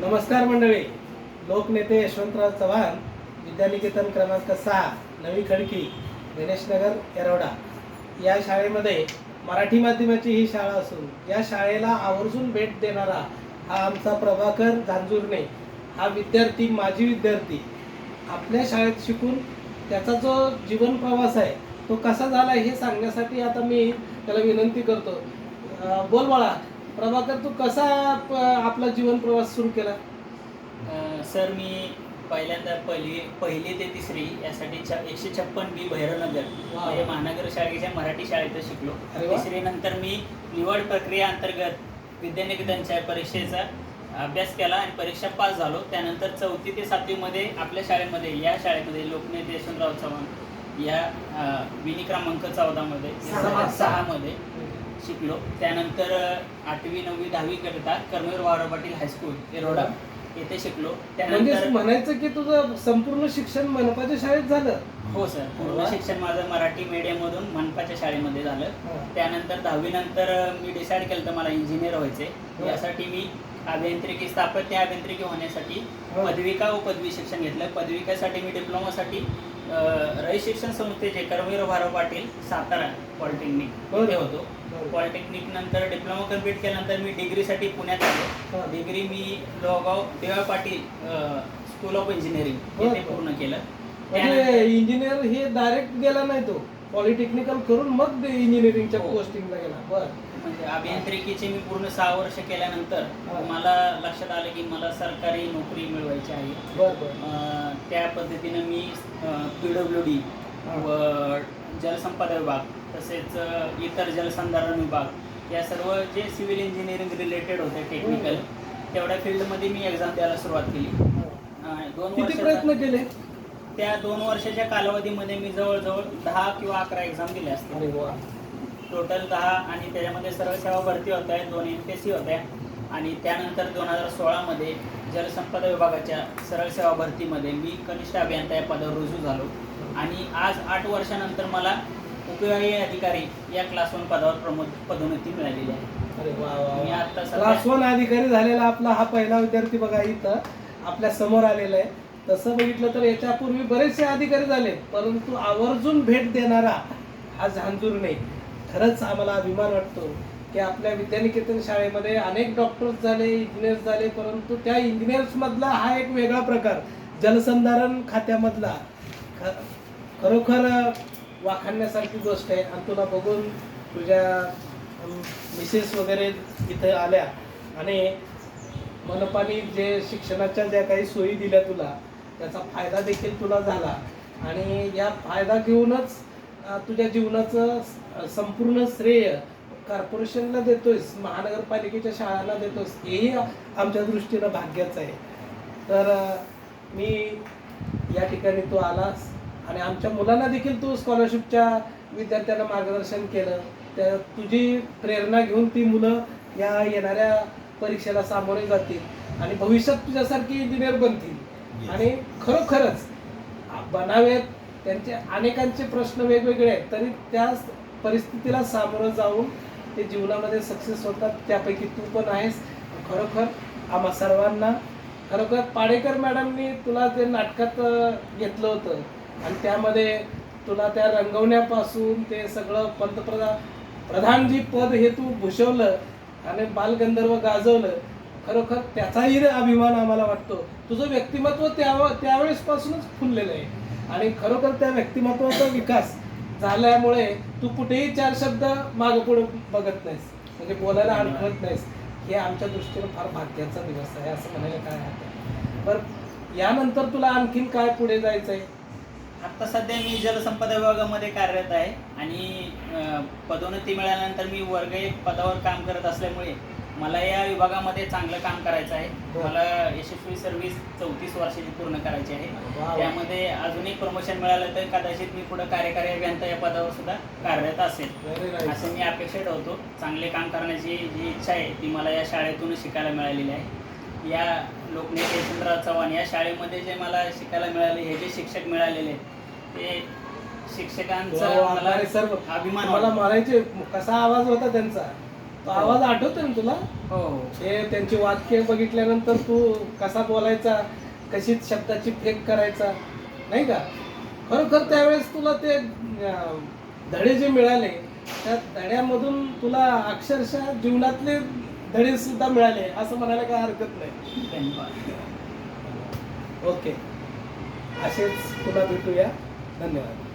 नमस्कार मंडळी. लोकनेते यशवंतराव चव्हाण विद्यानिकेतन क्रमांक सहा नवी खडकी गणेशनगर येरवडा. या शाळेमध्ये मराठी माध्यमाची ही शाळा असून या शाळेला आवर्जून भेट देणारा हा आमचा प्रभाकर झांजुर्णे हा विद्यार्थी माजी विद्यार्थी. आपल्या शाळेत शिकून त्याचा जो जीवन प्रवास आहे तो कसा झाला हे सांगण्यासाठी आता मी त्याला विनंती करतो. बोल बाळा. प्रभाकर तू कसा आपला जीवन प्रवास सुरू केला सर मी पहिल्यांदा पहिली पहिली ते तिसरी यासाठी छ एकशे छप्पन बी भैरवनगर वा. म्हणजे महानगर शाळेच्या मराठी शाळेत शिकलो. तिसरी नंतर मी निवड प्रक्रिया अंतर्गत विद्यानिकेतनच्या परीक्षेचा अभ्यास केला आणि परीक्षा पास झालो त्यानंतर चौथी ते सातवीमध्ये आपल्या शाळेमध्ये या शाळेमध्ये लोकनेते यशवंतराव चव्हाण या अ, विनी क्रमांक चौदामध्ये सहा. सहामध्ये शिकलो त्यानंतर आठवी नववी दहावी करता कर्मवीर वाडा पाटील हायस्कूल येरोडा येथे शिकलो म्हणजे त्यानंतर म्हणायचं की तुझं संपूर्ण शिक्षण मनपाच्या शाळेत झालं हो सर पूर्ण. शिक्षण माझं मराठी मीडियम मधून मनपाच्या शाळेमध्ये झालं. त्यानंतर दहावी नंतर मी डिसाईड केलं तर मला इंजिनियर व्हायचे. यासाठी मी अभियांत्रिकी स्थापत्य अभियांत्रिकी होण्यासाठी वा. पदविका व पदवी शिक्षण घेतलं पदविकासाठी मी डिप्लोमासाठी रयत शिक्षण संस्थेचे कर्मवीर भाराव पाटील सातारा पॉलिटेक्निक बरं. इथे होतो. पॉलिटेक्निक नंतर डिप्लोमा कंप्लीट केल्यानंतर मी डिग्रीसाठी पुण्यात आलो हा. डिग्री मी लोहगाव देवा पाटील स्कूल ऑफ इंजिनिअरिंग पूर्ण केलं म्हणजे इंजिनियर हे डायरेक्ट गेला नाही तो पॉलिटेक्निकल करून मग इंजिनिअरिंगच्या हो. पोस्टिंगला गेला. बर. म्हणजे अभियांत्रिकीचे मी पूर्ण सहा वर्ष केल्यानंतर हा. मला लक्षात आलं की मला सरकारी नोकरी मिळवायची आहे. बर बर. अं, त्या पद्धतीनं मी पी डब्ल्यू डी हा. व जलसंपदा विभाग तसेच अं, इतर जलसंधारण विभाग या सर्व जे सिव्हिल इंजिनिअरिंग रिलेटेड होते टेक्निकल तेवढ्या फील्डमध्ये मी एक्झाम द्यायला सुरुवात केली. अं, दोन किती वर्षाचा- प्रयत्न केले? त्या दोन वर्षाच्या कालावधीमध्ये मी जवळजवळ दहा किंवा अकरा एक्झाम दिल्या असतील अरे वा. टोटल दहा आणि त्याच्यामध्ये सर्व सेवा भरती होत आहे दोन एम पी सी होत्या आणि त्यानंतर दोन हजार सोळामध्ये जलसंपदा विभागाच्या सरळ सेवा भरतीमध्ये मी कनिष्ठ अभियंता या पदावर रुजू झालो. आणि आज आठ वर्षानंतर मला उपविभागीय अधिकारी या क्लास वन पदावर प्रमोद पदोन्नती मिळालेली आहे. अरे वा वा मी वा. आता सध्या- क्लास वन अधिकारी झालेला आपला हा पहिला विद्यार्थी बघा इथं आपल्यासमोर आलेला आहे. तसं बघितलं तर याच्यापूर्वी बरेचसे अधिकारी झाले परंतु आवर्जून भेट देणारा हा झांजूर नाही. खरंच आम्हाला अभिमान वाटतो की आपल्या विद्यानिकेतन शाळेमध्ये अनेक डॉक्टर्स झाले इंजिनियर्स झाले परंतु त्या इंजिनियर्समधला हा एक वेगळा प्रकार जलसंधारण खात्यामधला. ख- खरोखर वाखाणण्यासारखी गोष्ट आहे. आणि तुला बघून तुझ्या मिसेस वगैरे इथं आल्या. आणि मनपाने जे शिक्षणाच्या ज्या काही सोयी दिल्या तुला त्याचा फायदा देखील तुला झाला. आणि या फायदा घेऊनच तुझ्या जीवनाचं संपूर्ण श्रेय कॉर्पोरेशनला देतोयस महानगरपालिकेच्या शाळांना देतोयस हेही आमच्या दृष्टीनं भाग्याचं आहे. तर मी या ठिकाणी तू आलास आणि आमच्या मुलांना देखील तू स्कॉलरशिपच्या विद्यार्थ्यांना मार्गदर्शन केलं. त्या तुझी प्रेरणा घेऊन ती मुलं या येणाऱ्या परीक्षेला सामोरे जातील आणि भविष्यात तुझ्यासारखी इंजिनियर बनतील. आणि खरोखरच बनावेत त्यांचे अनेकांचे प्रश्न वेगवेगळे आहेत तरी त्या परिस्थितीला सामोरं जाऊन ते जीवनामध्ये सक्सेस होतात त्यापैकी तू पण आहेस. खरोखर आम्हा सर्वांना खरोखर पाडेकर मॅडमनी तुला ते नाटकात घेतलं होतं आणि त्यामध्ये तुला त्या रंगवण्यापासून ते सगळं पंतप्रधान प्रधानजी पद हे तू भूषवलं आणि बालगंधर्व गाजवलं खरोखर त्याचाही अभिमान आम्हाला वाटतो. तुझं व्यक्तिमत्व त्या त्यावेळेसपासूनच फुललेलं आहे. आणि खरोखर त्या व्यक्तिमत्वाचा विकास झाल्यामुळे तू कुठेही चार शब्द मागं पुढे बघत नाहीस. म्हणजे बोलायला अडखळत नाहीस. हे आमच्या दृष्टीनं फार भाग्याचा दिवस आहे असं म्हणायला काय हरकत बरं यानंतर तुला आणखीन काय पुढे जायचं आहे आता सध्या मी जलसंपदा विभागामध्ये कार्यरत आहे. आणि पदोन्नती मिळाल्यानंतर मी वर्ग एक पदावर काम करत असल्यामुळे मला या विभागामध्ये चांगलं काम करायचं आहे बरं. मला यशस्वी सर्व्हिस चौतीस वर्षाची पूर्ण करायची आहे. त्यामध्ये अजून एक प्रमोशन मिळालं तर कदाचित मी पुढे कार्यकारी अभियंता या पदावर सुद्धा कार्यरत असेल. असं मी अपेक्षा ठेवतो चांगले काम करण्याची जी इच्छा आहे ती मला या शाळेतून शिकायला मिळालेली आहे या लोकनेते यशवंतराव चव्हाण या शाळेमध्ये जे मला शिकायला मिळाले हे जे शिक्षक मिळालेले ते शिक्षकांचा मला अभिमान मला. मारायचे कसा आवाज होता त्यांचा तो आवाज आठवतो ना तुला? हो. हो त्यांची वाक्य बघितल्यानंतर तू कसा बोलायचा कशी शब्दाची फेक करायचा नाही का? खरोखर त्यावेळेस तुला ते धडे जे मिळाले त्या धड्यामधून तुला अक्षरशः जीवनातले धडे सुद्धा मिळाले असं म्हणायला काय हरकत नाही. धन्यवाद. ओके. असेच पुन्हा भेटूया. धन्यवाद.